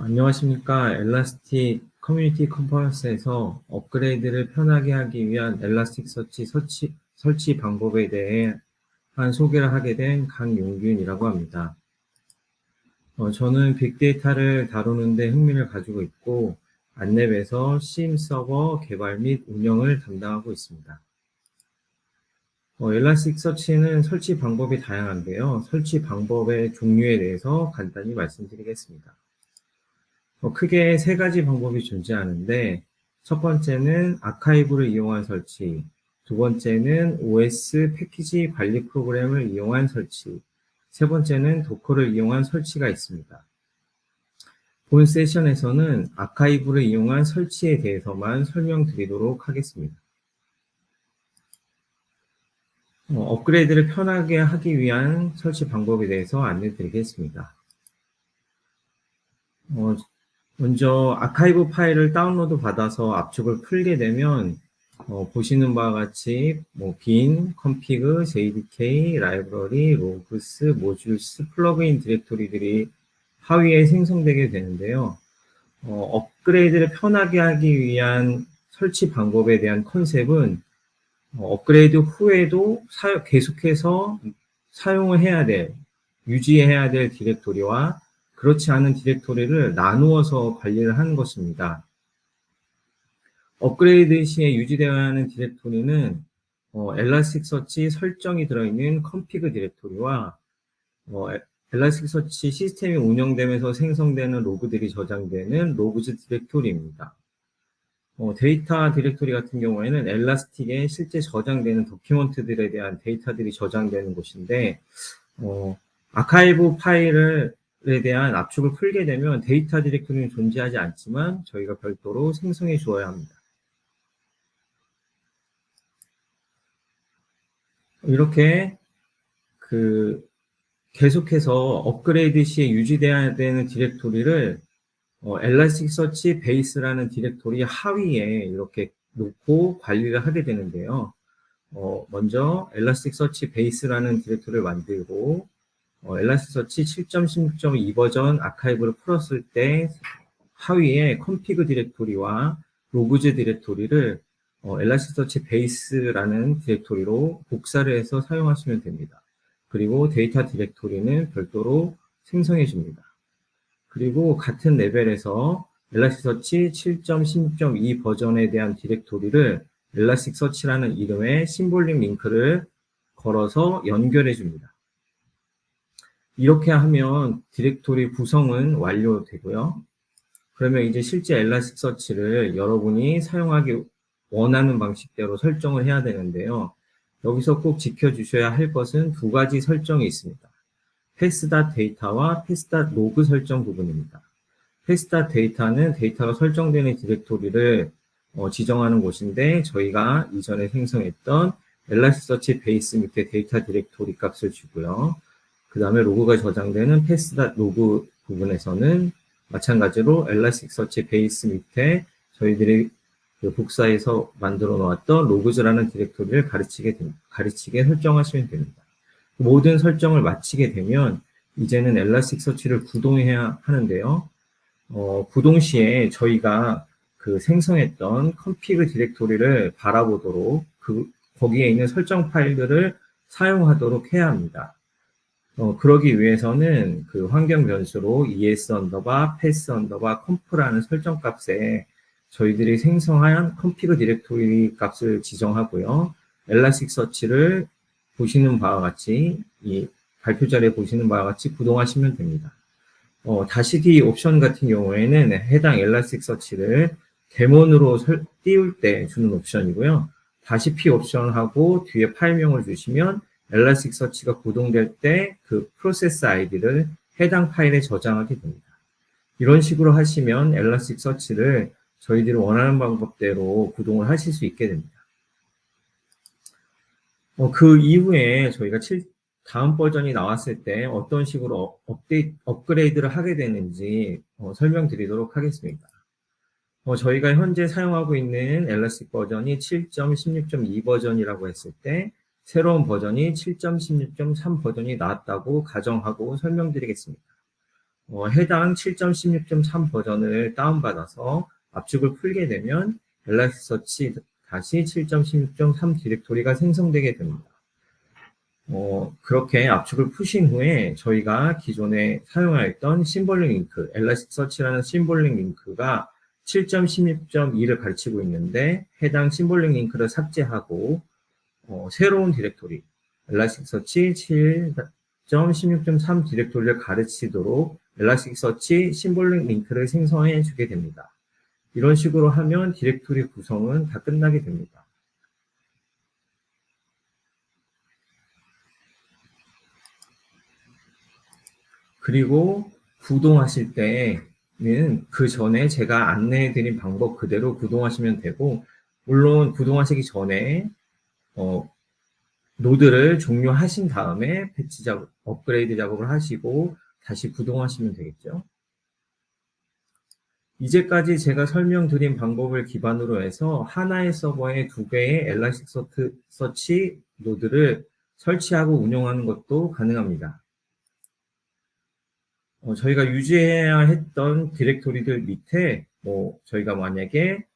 안녕하십니까. 엘라스틱 커뮤니티 컨퍼런스에서 업그레이드를 편하게 하기 위한 엘라스틱 서치 설치, 설치 방법에 대해 한 소개를 하게 된 강용균이라고 합니다. 어, 저는 빅데이터를 다루는데 흥미를 가지고 있고 안랩에서 심 서버 개발 및 운영을 담당하고 있습니다. 어, 엘라스틱 서치는 설치 방법이 다양한데요. 설치 방법의 종류에 대해서 간단히 말씀드리겠습니다. 어, 크게 세 가지 방법이 존재하는데 첫 번째는 아카이브를 이용한 설치, 두 번째는 OS 패키지 관리 프로그램을 이용한 설치, 세 번째는 도커를 이용한 설치가 있습니다. 본 세션에서는 아카이브를 이용한 설치에 대해서만 설명드리도록 하겠습니다. 어, 업그레이드를 편하게 하기 위한 설치 방법에 대해서 안내 드리겠습니다. 어, 먼저 아카이브 파일을 다운로드 받아서 압축을 풀게 되면 어, 보시는 바와 같이 뭐 빈, 컴피그, JDK, 라이브러리, 로그스, 모듈스, 플러그인 디렉토리들이 하위에 생성되게 되는데요. 어, 업그레이드를 편하게 하기 위한 설치 방법에 대한 컨셉은 어, 업그레이드 후에도 사, 계속해서 사용을 해야 될, 유지해야 될 디렉토리와 그렇지 않은 디렉토리를 나누어서 관리를 하는 것입니다. 업그레이드 시에 유지되어야 하는 디렉토리는 어, 엘라스틱 서치 설정이 들어있는 컴피그 디렉토리와 어, 엘라스틱 서치 시스템이 운영되면서 생성되는 로그들이 저장되는 로그즈 디렉토리입니다. 어, 데이터 디렉토리 같은 경우에는 엘라스틱에 실제 저장되는 도큐먼트들에 대한 데이터들이 저장되는 곳인데 어, 아카이브 파일을 에 대한 압축을 풀게 되면 데이터 디렉토리는 존재하지 않지만 저희가 별도로 생성해 주어야 합니다. 이렇게 그 계속해서 업그레이드 시에 유지돼야 되는 디렉토리를 어, 엘라스틱 서치 베이스라는 디렉토리 하위에 이렇게 놓고 관리를 하게 되는데요. 어, 먼저 엘라스틱 서치 베이스라는 디렉토리를 만들고 어, 엘라스 서치 7.16.2 버전 아카이브를 풀었을 때 하위에 컴피그 디렉토리와 로그즈 디렉토리를 어, 엘라스서치 베이스라는 디렉토리로 복사를 해서 사용하시면 됩니다. 그리고 데이터 디렉토리는 별도로 생성해 줍니다. 그리고 같은 레벨에서 엘라스서치 7.16.2 버전에 대한 디렉토리를 엘라스틱서치라는 이름의 심볼링 링크를 걸어서 연결해 줍니다. 이렇게 하면 디렉토리 구성은 완료되고요. 그러면 이제 실제 엘라스틱 서치를 여러분이 사용하기 원하는 방식대로 설정을 해야 되는데요. 여기서 꼭 지켜주셔야 할 것은 두 가지 설정이 있습니다. 패스닷 데이터와 패스닷 로그 설정 부분입니다. 패스닷 데이터는 데이터가 설정되는 디렉토리를 어, 지정하는 곳인데 저희가 이전에 생성했던 엘라스틱 서치 베이스 밑에 데이터 디렉토리 값을 주고요. 그 다음에 로그가 저장되는 로그 부분에서는 마찬가지로 엘라스틱 서치 베이스 밑에 저희들이 그 복사해서 만들어 놓았던 로그즈라는 디렉토리를 가르치게. 가르치게 설정하시면 됩니다. 모든 설정을 마치게 되면 이제는 엘라스틱 서치를 구동해야 하는데요. 어, 구동 시에 저희가 그 생성했던 컴피그 디렉토리를 바라보도록 그 거기에 있는 설정 파일들을 사용하도록 해야 합니다. 어, 그러기 위해서는 그 환경 변수로 es 언더바 패스 언더바 컴프라는 설정 값에 저희들이 생성한 컴피그 디렉토리 값을 지정하고요. 엘라스틱 서치를 보시는 바와 같이 이 발표 자리에 보시는 바와 같이 구동하시면 됩니다. 어, 다시기 옵션 같은 경우에는 해당 엘라스틱 서치를 데몬으로 설, 띄울 때 주는 옵션이고요. 다시 P 옵션하고 뒤에 파일명을 주시면 엘라스틱 서치가 구동될 때 그 프로세스 아이디를 해당 파일에 저장하게 됩니다. 이런 식으로 하시면 엘라스틱 서치를 저희들이 원하는 방법대로 구동을 하실 수 있게 됩니다. 어, 그 이후에 저희가 7, 다음 버전이 나왔을 때 어떤 식으로 업데이트, 업그레이드를 하게 되는지 어, 설명드리도록 하겠습니다. 어, 저희가 현재 사용하고 있는 엘라스틱 버전이 7.16.2 버전이라고 했을 때 새로운 버전이 7.16.3 버전이 나왔다고 가정하고 설명드리겠습니다. 어, 해당 7.16.3 버전을 다운받아서 압축을 풀게 되면 엘라스서치 다시 7.16.3 디렉토리가 생성되게 됩니다. 어, 그렇게 압축을 푸신 후에 저희가 기존에 사용하였던 심볼링 링크, 엘라스서치라는 심볼링 링크가 7.16.2를 가르치고 있는데 해당 심볼링 링크를 삭제하고 어, 새로운 디렉토리 엘라스틱서치 7.16.3 디렉토리를 가르치도록 엘라스틱서치 심볼링 링크를 생성해 주게 됩니다. 이런 식으로 하면 디렉토리 구성은 다 끝나게 됩니다. 그리고 구동하실 때는 그 전에 제가 안내해 드린 방법 그대로 구동하시면 되고 물론 구동하시기 전에 어, 노드를 종료하신 다음에 패치 작업, 업그레이드 작업을 하시고 다시 구동하시면 되겠죠. 이제까지 제가 설명드린 방법을 기반으로 해서 하나의 서버에 두 개의 엘라스틱 서치 노드를 설치하고 운영하는 것도 가능합니다. 어, 저희가 유지해야 했던 디렉토리들 밑에 뭐 저희가 만약에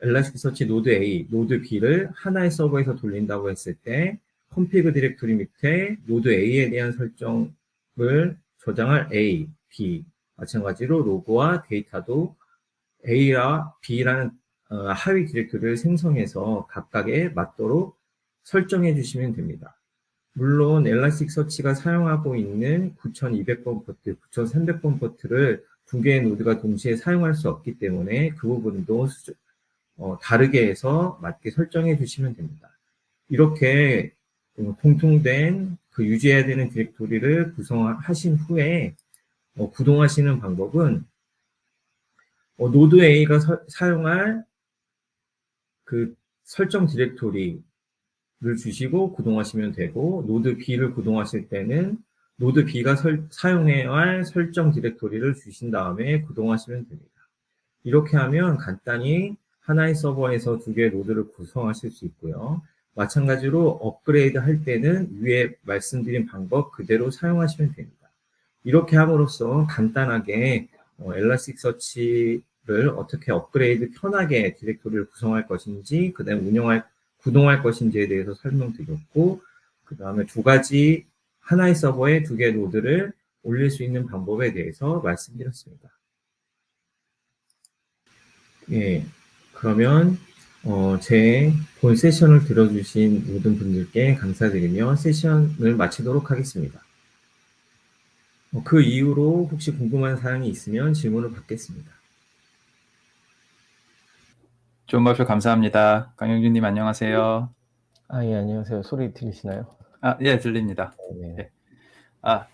엘라스틱서치 노드 A, 노드 B를 하나의 서버에서 돌린다고 했을 때 컴피그 디렉토리 밑에 노드 A에 대한 설정을 저장할 A, B 마찬가지로 로그와 데이터도 A와 B라는 어, 하위 디렉토리를 생성해서 각각에 맞도록 설정해 주시면 됩니다. 물론 엘라스틱서치가 사용하고 있는 9200번 포트, 9300번 포트를 두 개의 노드가 동시에 사용할 수 없기 때문에 그 부분도 어, 다르게 해서 맞게 설정해 주시면 됩니다. 이렇게 공통된 그 유지해야 되는 디렉토리를 구성하신 후에 어, 구동하시는 방법은 어, 노드 A가 서, 사용할 그 설정 디렉토리를 주시고 구동하시면 되고 노드 B를 구동하실 때는 노드 B가 설, 사용해야 할 설정 디렉토리를 주신 다음에 구동하시면 됩니다. 이렇게 하면 간단히 하나의 서버에서 두 개의 노드를 구성하실 수 있고요. 마찬가지로 업그레이드 할 때는 위에 말씀드린 방법 그대로 사용하시면 됩니다. 이렇게 함으로써 간단하게 어, 엘라스틱 서치를 어떻게 업그레이드 편하게 디렉토리를 구성할 것인지, 그 다음에 운영할, 구동할 것인지에 대해서 설명드렸고, 그 다음에 두 가지 하나의 서버에 두 개의 노드를 올릴 수 있는 방법에 대해서 말씀드렸습니다. 예. 그러면 어, 제 본 세션을 들어주신 모든 분들께 감사드리며 세션을 마치도록 하겠습니다. 어, 그 이후로 혹시 궁금한 사항이 있으면 질문을 받겠습니다. 좋은 발표 감사합니다. 강영준님 안녕하세요. 아, 예, 안녕하세요. 소리 들리시나요? 아, 예, 들립니다. 네. 예. 아,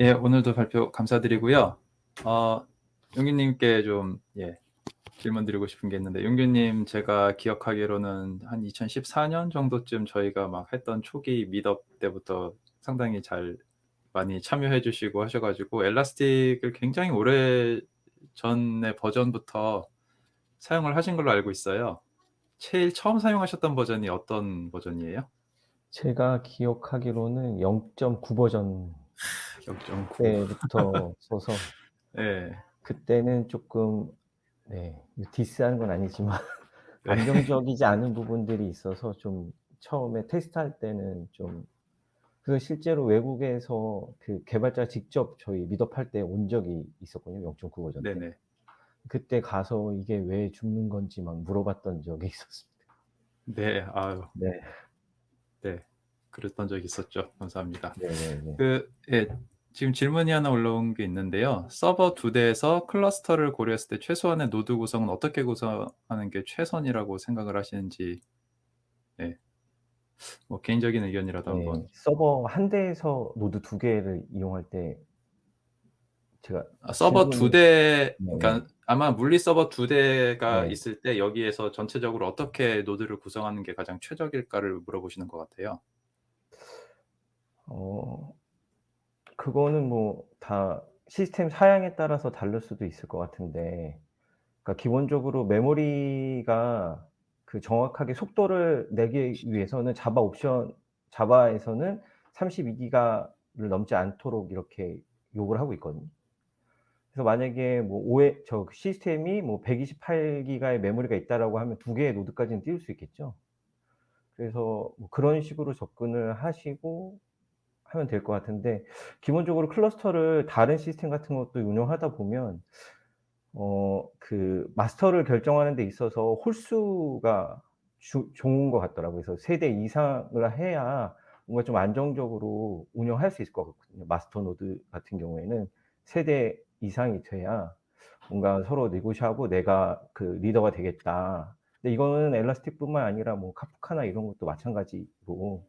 예, 오늘도 발표 감사드리고요. 어, 용기님께 좀, 예, 질문 드리고 싶은 게 있는데 용규님 제가 기억하기로는 한 2014년 정도쯤 저희가 막 했던 초기 미덥 때부터 상당히 잘 많이 참여해 주시고 하셔가지고 엘라스틱을 굉장히 오래 전의 버전부터 사용을 하신 걸로 알고 있어요. 제일 처음 사용하셨던 버전이 어떤 버전이에요? 제가 기억하기로는 0.9 버전 0.9. 때부터 써서 네. 그때는 조금 네, 디스하는 건 아니지만 네. 안정적이지 않은 부분들이 있어서 좀 처음에 테스트할 때는 좀 그래서 실제로 외국에서 그 개발자 직접 저희 미덥 할 때 온 적이 있었거든요. 0.9 버전 때. 네네. 그때 가서 이게 왜 죽는 건지 막 물어봤던 적이 있었습니다. 네, 아유, 네, 네. 그랬던 적이 있었죠. 감사합니다. 네, 네, 네. 그, 예, 지금 질문이 하나 올라온 게 있는데요. 서버 두 대에서 클러스터를 고려했을 때 최소한의 노드 구성은 어떻게 구성하는 게 최선이라고 생각을 하시는지, 네. 뭐 개인적인 의견이라도 네, 한번. 서버 한 대에서 노드 두 개를 이용할 때 제가 아, 서버 질문이- 두 대, 네. 그러니까 아마 물리 서버 두 대가 네. 있을 때 여기에서 전체적으로 어떻게 노드를 구성하는 게 가장 최적일까를 물어보시는 것 같아요. 어, 그거는 뭐 다 시스템 사양에 따라서 다를 수도 있을 것 같은데, 그러니까 기본적으로 메모리가 그 정확하게 속도를 내기 위해서는 자바 옵션, 자바에서는 32기가를 넘지 않도록 이렇게 요구를 하고 있거든요. 그래서 만약에 뭐 오해 저 시스템이 뭐 128기가의 메모리가 있다라고 하면 두 개의 노드까지는 띄울 수 있겠죠. 그래서 뭐 그런 식으로 접근을 하시고 하면 될 것 같은데 기본적으로 클러스터를 다른 시스템 같은 것도 운영하다 보면 어 그 마스터를 결정하는 데 있어서 홀수가 주 좋은 것 같더라고요. 그래서 3대 이상을 해야 뭔가 좀 안정적으로 운영할 수 있을 것 같거든요. 마스터 노드 같은 경우에는 3대 이상이 돼야 뭔가 서로 네고시하고 '내가 그 리더가 되겠다.' 근데 이거는 엘라스틱뿐만 아니라 뭐 카프카나 이런 것도 마찬가지고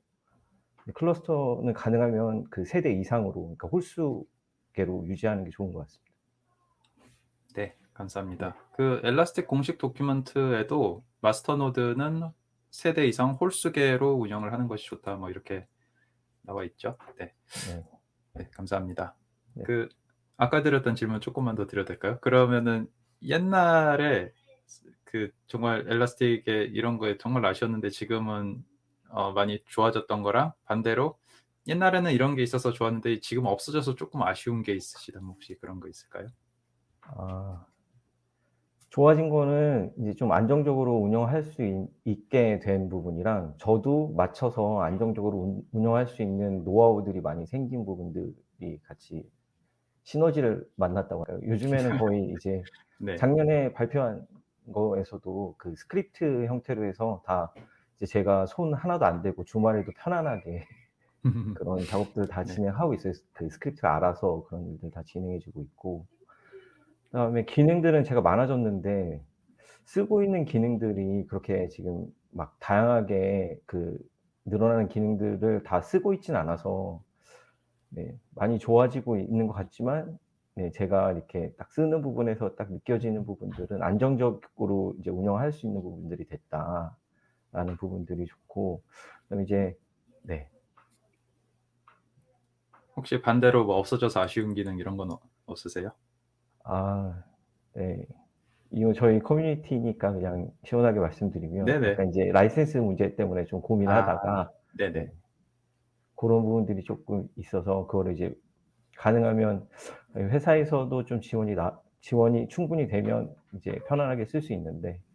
클러스터는 가능하면 그 3대 이상으로 그러니까 홀수계로 유지하는 게 좋은 것 같습니다. 네, 감사합니다. 그 엘라스틱 공식 도큐멘트에도 마스터 노드는 세대 이상 홀수계로 운영을 하는 것이 좋다. 뭐 이렇게 나와 있죠. 네. 네. 네, 감사합니다. 네. 그 아까 드렸던 질문 조금만 더 드려도 될까요? 그러면은 옛날에 그 정말 엘라스틱에 이런 거에 정말 아쉬웠는데 지금은 어, 많이 좋아졌던 거랑 반대로 옛날에는 이런 게 있어서 좋았는데 지금 없어져서 조금 아쉬운 게 있으시다면 혹시 그런 거 있을까요? 아. 좋아진 거는 이제 좀 안정적으로 운영할 수 있 있게 된 부분이랑 저도 맞춰서 안정적으로 운 운영할 수 있는 노하우들이 많이 생긴 부분들이 같이 시너지를 만났다고 할까요? 요즘에는 거의 이제 네. 작년에 발표한 거에서도 그 스크립트 형태로 해서 다 이제 제가 손 하나도 안 대고 주말에도 편안하게 그런 작업들을 다 네. 진행하고 있어요. 그 스크립트가 알아서 그런 일들 다 진행해 주고 있고. 그다음에 기능들은 제가 많아졌는데 쓰고 있는 기능들이 그렇게 지금 막 다양하게 그 늘어나는 기능들을 다 쓰고 있진 않아서 네 많이 좋아지고 있는 것 같지만 네 제가 이렇게 딱 쓰는 부분에서 딱 느껴지는 부분들은 '안정적으로 이제 운영할 수 있는 부분들이 됐다.' 라는 부분들이 좋고 그다음에 이제 네. 혹시 반대로 뭐 없어져서 아쉬운 기능 이런 건어 없으세요? 아 네. 이거 저희 커뮤니티니까 그냥 시원하게 말씀드리면 네네. 약간 인제 라이센스 문제 때문에 좀 고민하다가 아. 네네. 네. 고런 부분들이 쪼끔 있어서 그거를 이제 가능하면 예 회사에서도 좀 지원이 나 지원이 충분히 되면 이제 편안하게 쓸 수 있는데 또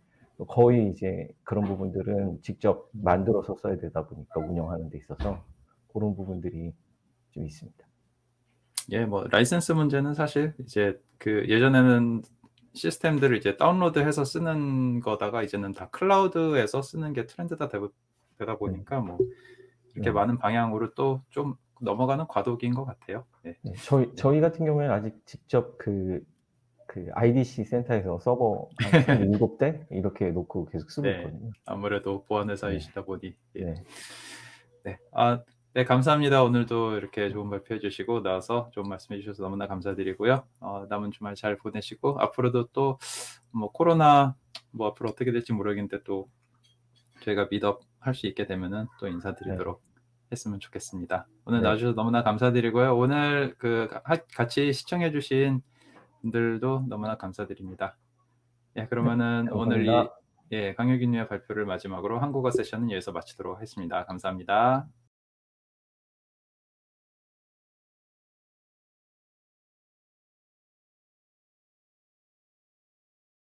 거의 이제 그런 부분들은 직접 만들어서 써야 되다 보니까 운영하는 데 있어서 고런 부분들이 좀 있습니다. 예 뭐 라이센스 문제는 사실 이제 그 예전에는 시스템들을 이제 다운로드해서 쓰는 거다가 이제는 다 클라우드에서 쓰는 게 트렌드가 되고 되다 보니까 뭐 이렇게 네. 많은 방향으로 또 좀 넘어가는 과도기인 것 같아요. 네. 네. 저희 저희 같은 경우에는 아직 직접 그 그 IDC 센터에서 서버 한 27대 이렇게 놓고 계속 쓰고 네. 있거든요. 아무래도 보안 네. 회사이시다 보니 예. 네. 네. 아 네 감사합니다. 오늘도 이렇게 좋은 발표해 주시고 나와서 좋은 말씀해 주셔서 너무나 감사드리고요. 어 남은 주말 잘 보내시고 앞으로도 또 뭐 코로나 뭐 앞으로 어떻게 될지 모르겠는데 또 저희가 미트업 할 수 있게 되면은 또 네. 인사드리도록 했으면 좋겠습니다. 오늘 네. 나와 주셔서 너무나 감사드리고요. 오늘 그하 같이 시청해 주신 분들도 너무나 감사드립니다. 예 그러면은 오늘 이 감사합니다. 예 강효균 님의 발표를 마지막으로 한국어 세션은 여기서 마치도록 하겠습니다. 감사합니다.